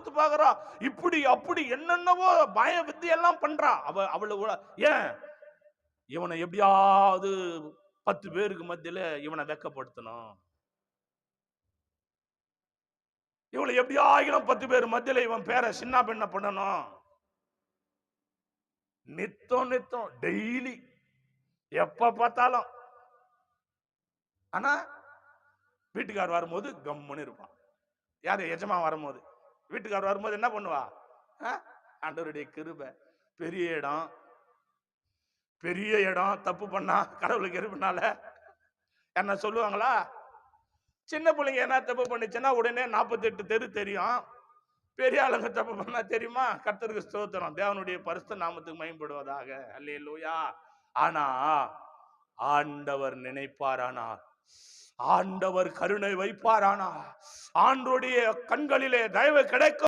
கொடுத்து பாக்குறா இப்படி அப்படி என்னென்னவோ பய வித்தியெல்லாம் பண்றா. அவ அவளை ஏன்? இவனை எப்படியாவது பத்து பேருக்கு மத்தியில இவனை வெக்கப்படுத்தணும். இவளை எப்படியாயிலும் பத்து பேர் மத்தியில இவன் பேரை சின்ன பெண்ண பண்ணணும். நித்தம் நித்தம் டெய்லி. எப்ப பார்த்தாலும். ஆனா வீட்டுக்கார் வரும்போது கம்முன்னு இருப்பான். யார் எஜமா வரும்போது. வீட்டுக்கார் வரும்போது என்ன பண்ணுவா? ஆ? ஆண்டவருடைய கிருபை. பெரிய இடம். பெரிய இடம். தப்பு பண்ணா கடவுளுக்கு இருப்பினால என்ன சொல்லுவாங்களா? சின்ன பிள்ளைங்க என்ன தப்பு பண்ணுச்சுன்னா உடனே நாற்பத்தெட்டு தெரு தெரியும். பெரிய ஆளுங்க தப்பு பண்ணா தெரியுமா? கர்த்தருக்கு ஸ்தோத்திரம். தேவனுடைய பரிசுத்த நாமத்துக்கு மயன்படுவதாக மயம்படுவதாக அல்லேலூயா. ஆனா ஆண்டவர் நினைப்பாரானா ஆண்டவர் கருணை வைப்பாரானா ஆண்டோடைய கண்களிலே தயவு கிடைக்கும்.